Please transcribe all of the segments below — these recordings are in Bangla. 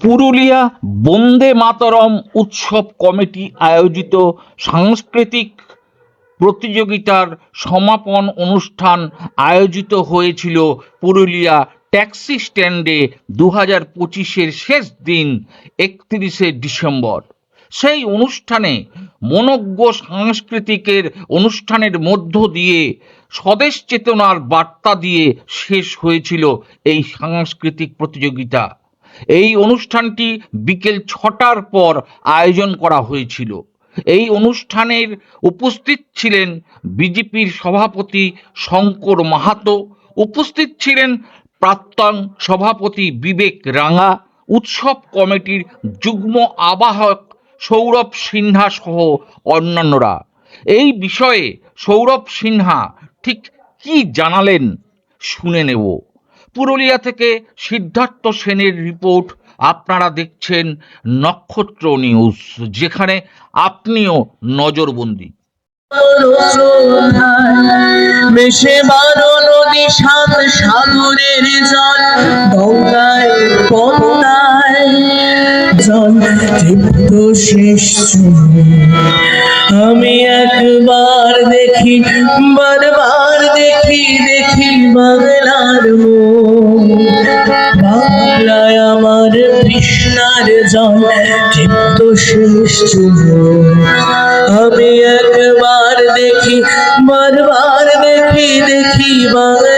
পুরুলিয়া বন্দে মাতরম উৎসব কমিটি আয়োজিত সাংস্কৃতিক প্রতিযোগিতার সমাপন অনুষ্ঠান আয়োজিত হয়েছিল পুরুলিয়া ট্যাক্সি স্ট্যান্ডে দু হাজার পঁচিশের শেষ দিন, একত্রিশে ডিসেম্বর। সেই অনুষ্ঠানে মনজ্ঞ সাংস্কৃতিকের অনুষ্ঠানের মধ্য দিয়ে স্বদেশ চেতনার বার্তা দিয়ে শেষ হয়েছিল এই সাংস্কৃতিক প্রতিযোগিতা। এই অনুষ্ঠানটি বিকেল ছটার পর আয়োজন করা হয়েছিল। এই অনুষ্ঠানের উপস্থিত ছিলেন বিজেপির সভাপতি শঙ্কর মাহাতো, উপস্থিত ছিলেন প্রাক্তন সভাপতি বিবেক রাঙা, উৎসব কমিটির যুগ্ম আবাহক সৌরভ সিনহা সহ অন্যান্যরা। এই বিষয়ে সৌরভ সিনহা ঠিক কি জানালেন শুনে নেব। পুরুলিয়া থেকে সিদ্ধার্থ সেনের রিপোর্ট আপনারা দেখছেন নক্ষত্র নিউজ, যেখানে আপনিও নজরবন্দি। মেশে বারো নদী সাগরের জল গঙ্গায়। জল তৃপ্ত শেষ। আমি একবার দেখি, বারবার দেখি দেখি বাংলার বাংলায় আমার কৃষ্ণার জল তৃপ্ত শেষ। আমি একবার দেখি, বারবার দেখি দেখি বাংলার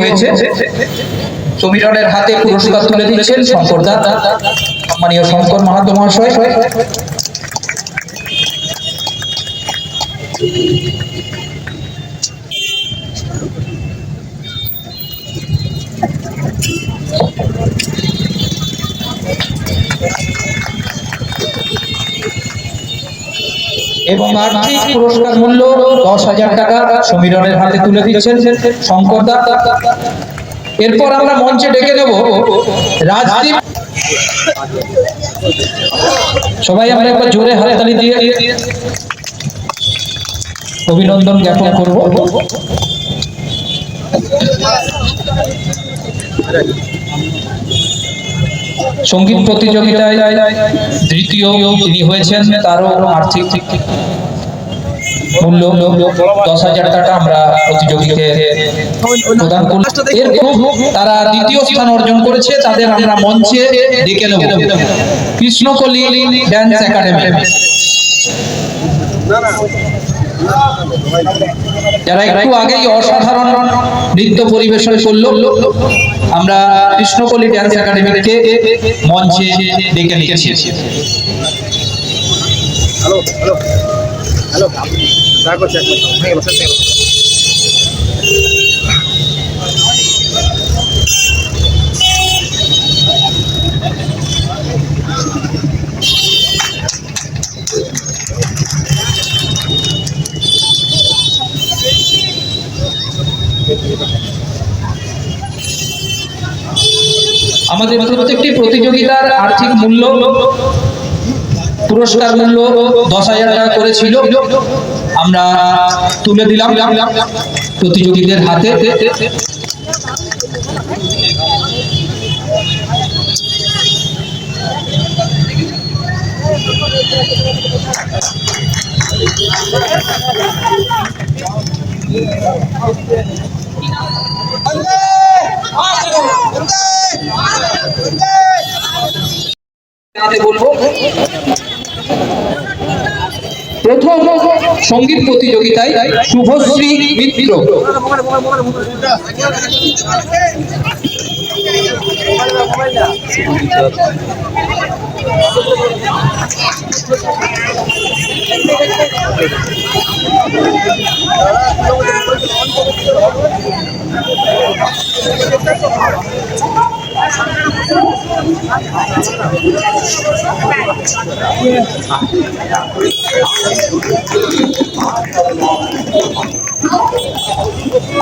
হয়েছে। সমীরণের হাতে পুরস্কার তুলে দিচ্ছেন শঙ্কর দা সম্মানীয় শঙ্কর মাহাতো মহাশয়। এবং আর্থিক পুরস্কার মূল্য দশ হাজার টাকা সমীরণের হাতে তুলে দিচ্ছেন শঙ্কর দা। এরপর আমরা মঞ্চে ডেকে নেব রাজদীপ। সবাই আমরা একবার জোরে হাততালি দিয়ে অভিনন্দন জ্ঞাপন করব। সংগীত প্রতিযোগিতায় তৃতীয় তিনি হয়েছেন, তারও আর্থিক মূল্য দশ হাজার টাকা আমরা প্রতিযোগীকে প্রদান করলাম। তারা দ্বিতীয় স্থান অর্জন করেছে, তাদের আমরা মঞ্চে ডেকে নেব। কৃষ্ণকলি ড্যান্স একাডেমি যারা একটু আগেই অসাধারণ নৃত্য পরিবেশন করল, আমরা কৃষ্ণকলি ড্যান্স একাডেমিকে মঞ্চে ডেকে নিয়েছি। হ্যালো হ্যালো হ্যালো যা করছে এক মিনিট হয়ে গেল শেষ হয়ে গেল আমাদের প্রত্যেকটি প্রতিযোগিতার আর্থিক মূল্য, পুরস্কার মূল্য দশ হাজার টাকা করেছিল আমরা তুলে দিলাম প্রতিযোগীদের হাতে। আমি প্রথম সংগীত প্রতিযোগিতায় শুভশ্রী মিত্র।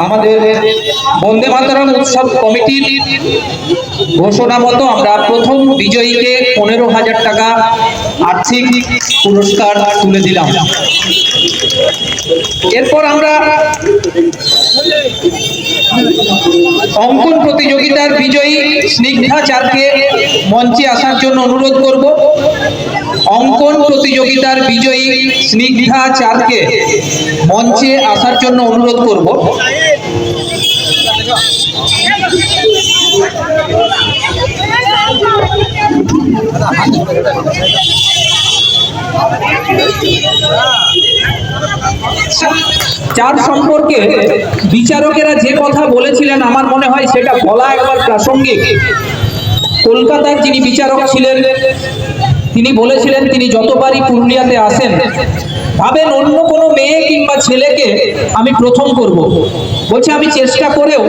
আমাদের বন্দে মাতরম উৎসব কমিটির ঘোষণা মতো আমরা প্রথম বিজয়ীকে পনেরো হাজার টাকা আর্থিক পুরস্কার তুলে দিলাম। এরপর আমরা অঙ্কন প্রতিযোগিতার বিজয়ী স্নিগ্ধাচারকে মঞ্চে আসার জন্য অনুরোধ করব। অঙ্কন প্রতিযোগিতার বিজয়ী স্নিগ্ধাচারকে মঞ্চে আসার জন্য অনুরোধ করব। চার সম্পর্কে বিচারকেরা যে কথা বলেছিলেন, আমার মনে হয় সেটা বলা একবার প্রাসঙ্গিক। কলকাতার যিনি বিচারক ছিলেন, তিনি বলেছিলেন, তিনি যতবারই পুরুলিয়াতে আসেন ভাবেন অন্য কোনো মেয়ে কিংবা ছেলেকে আমি প্রথম করব। বলছে আমি চেষ্টা করেও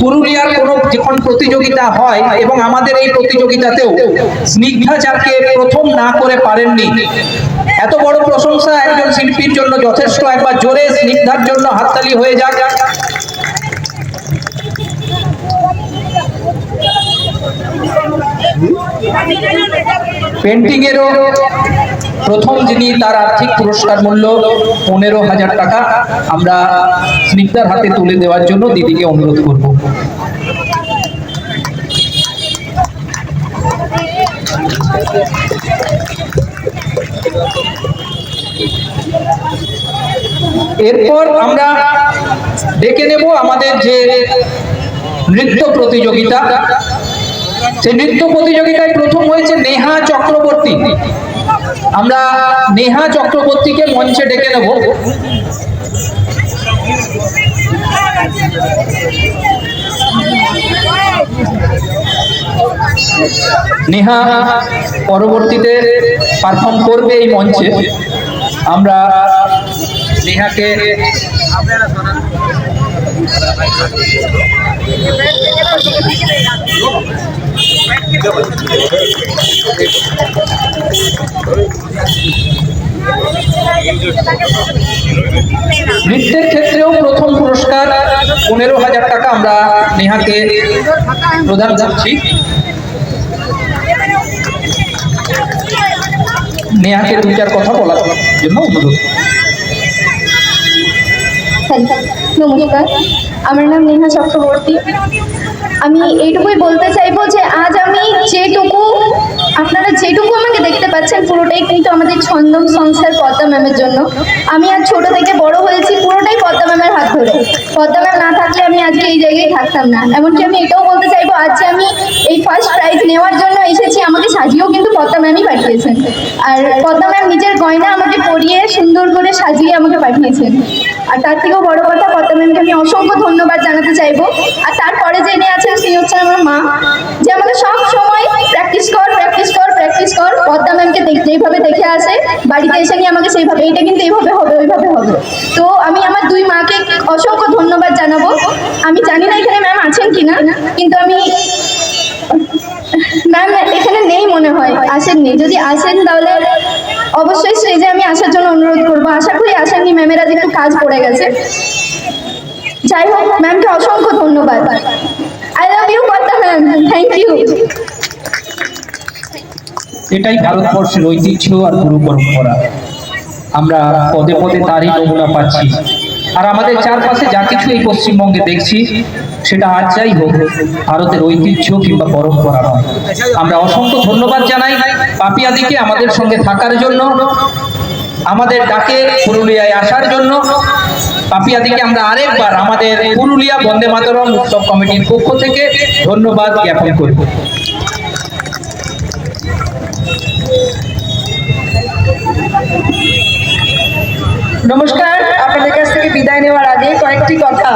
পুরুলিয়ার কোনো যখন প্রতিযোগিতা হয় এবং আমাদের এই প্রতিযোগিতাতেও স্নিগ্ধা স্নিগ্ধাচারকে প্রথম না করে পারেননি এত বড় প্রশংসা একজন শিল্পীর জন্য যথেষ্ট। একবার জোরে স্নিগ্ধার জন্য হাততালি হয়ে যাক। পেন্টিং এরও প্রথম যিনি তার আর্থিক পুরস্কার মূল্য পনেরো হাজার টাকা, আমরা স্নিগ্ধার হাতে তুলে দেওয়ার জন্য দিদিকে অনুরোধ করব। এরপর আমরা ডেকে নেব আমাদের যে নৃত্য প্রতিযোগিতা। সেই নৃত্য প্রতিযোগিতায় প্রথম হয়েছে নেহা চক্রবর্তী। আমরা নেহা চক্রবর্তীকে মঞ্চে ডেকে নেব। নেহা পরবর্তীতে পারফর্ম করবে এই মঞ্চে। আমরা নেহাকে নৃত্যের ক্ষেত্রেও প্রথম পুরস্কার পনেরো হাজার টাকা আমরা নেহাকে প্রদান করছি। নেহাকে দুইটার কথা বলার জন্য অনুরোধ। নমস্কার। আমার নাম নেহা চক্রবর্তী। আমি এইটুকুই বলতে চাইব যে আজ আমি যেটুকু, আপনারা যেটুকু আমাকে দেখতে পাচ্ছেন পুরোটাই কিন্তু আমাদের ছন্দম সংস্থার পদ্মা ম্যামের জন্য। আমি আজ ছোট থেকে বড় হয়েছি, পুরোটাই পদ্মা ম্যামের হাত ধরে। পদ্মা ম্যাম না থাকলে আমি আজকে এই জায়গায় থাকতাম না। এমনকি আমি এটাও বলতে চাইব আজকে আমি এই ফার্স্ট প্রাইজ নেওয়ার জন্য এসেছি, আমাকে সাজিয়েও কিন্তু পদ্মা ম্যামই পাঠিয়েছেন। আর পদ্মা ম্যাম নিজের গয়না আমাকে পরিয়ে সুন্দর করে সাজিয়ে আমাকে পাঠিয়েছেন। আর তার থেকেও বড় কথা, পদ্মা ম্যামকে আমি অসংখ্য ধন্যবাদ জানাতে চাইব। আর তারপরে যিনি আছেন সেই হচ্ছে আমার মা। যে আমাকে সব সময় প্র্যাকটিস কর প্র্যাকটিস কর প্র্যাকটিস কর। পদ্মা ম্যামকে যেইভাবে দেখে আসে, বাড়িতে এসে নিয়ে আমাকে সেইভাবে, এইটা কিন্তু এইভাবে হবে, ওইভাবে হবে। তো আমি আমার দুই মাকে অসংখ্য ধন্যবাদ জানাব। আমি জানি না এখানে ম্যাম আছেন কিনা, কিন্তু আমি ম্যাম এখানে নেই মনে হয়, আসেননি। যদি আসেন তাহলে অবশ্যই স্টেজে আমি আসার জন্য অনুরোধ করব। আশা করি আসেননি ম্যামের আজ একটু কাজ পড়ে গেছে। যাই হোক ম্যামকে অসংখ্য ধন্যবাদ। I love you ma'am thank you এটাই ভারতবর্ষের ঐতিহ্য আর গুরু পরম্পরা। আমরা পদে পদে তারই নমুনা পাচ্ছি। আর আমাদের চারপাশে যা কিছু এই পশ্চিমবঙ্গে দেখছি, সেটা আর যাই হোক, ভারতের ঐতিহ্য কিংবা পরম্পরা নয়। আমরা অসংখ্য ধন্যবাদ জানাই পাপিয়াদিকে আমাদের সঙ্গে থাকার জন্য, আমাদের ডাকে পুরুলিয়ায় আসার জন্য পাপিয়াদিকে আমরা আরেকবার আমাদের পুরুলিয়া বন্দে মাতরম উৎসব কমিটির পক্ষ থেকে ধন্যবাদ জ্ঞাপন করব। নমস্কার, আপনাদের কাছ থেকে বিদায় নেওয়ার আগে কয়েকটি কথা।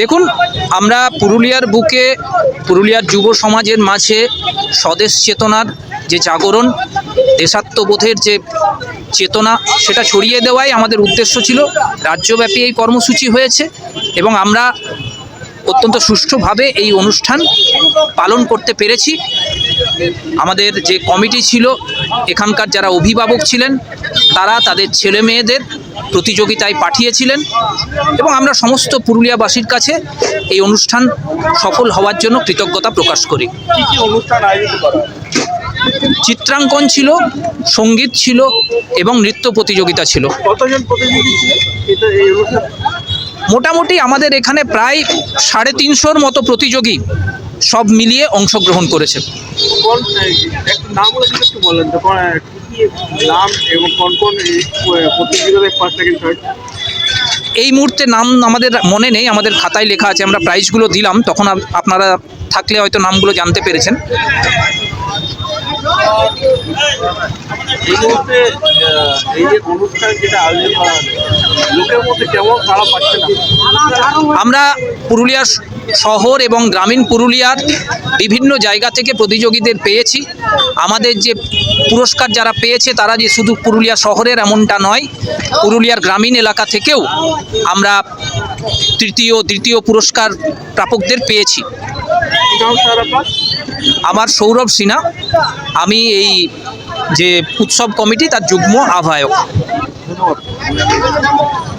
দেখুন, আমরা পুরুলিয়ার বুকে, পুরুলিয়ার যুব সমাজের মাঝে স্বদেশ চেতনার যে জাগরণ, দেশাত্মবোধের যে চেতনা, সেটা ছড়িয়ে দেওয়াই আমাদের উদ্দেশ্য ছিল। রাজ্যব্যাপী এই কর্মসূচি হয়েছে এবং আমরা অত্যন্ত সুষ্ঠুভাবে এই অনুষ্ঠান পালন করতে পেরেছি। আমাদের যে কমিটি ছিল এখানকার যারা অভিভাবক ছিলেন তারা তাদের ছেলে মেয়েদের প্রতিযোগিতায় পাঠিয়েছিলেন এবং আমরা সমস্ত পুরুলিয়াবাসীর কাছে এই অনুষ্ঠান সফল হওয়ার জন্য কৃতজ্ঞতা প্রকাশ করি? চিত্রাঙ্কন ছিল সংগীত ছিল এবং নৃত্য প্রতিযোগিতা ছিল। মোটামুটি আমাদের এখানে প্রায় সাড়ে তিনশোর মতো প্রতিযোগী সব মিলিয়ে অংশগ্রহণ করেছে। এই মুহূর্তে নাম আমাদের মনে নেই আমাদের খাতায় লেখা আছে আমরা প্রাইজগুলো দিলাম তখন আপনারা থাকলে হয়তো নামগুলো জানতে পেরেছেন। এই মুহূর্তে এই যে অনুষ্ঠান যেটা আয়োজন করা লোকের মধ্যে কেমন সাড়া পাচ্ছে না? আমরা পুরুলিয়া শ- শহর এবং গ্রামীণ পুরুলিয়ার বিভিন্ন জায়গা থেকে প্রতিযোগীদের পেয়েছি। আমাদের যে পুরস্কার যারা পেয়েছে, তারা যে শুধু পুরুলিয়া শহরের এমনটা নয়, পুরুলিয়ার গ্রামীণ এলাকা থেকেও আমরা তৃতীয়, দ্বিতীয় পুরস্কার প্রাপকদের পেয়েছি। আমার সৌরভ সিনহা, আমি এই যে উৎসব কমিটি, তার যুগ্ম আহ্বায়ক। ধন্যবাদ।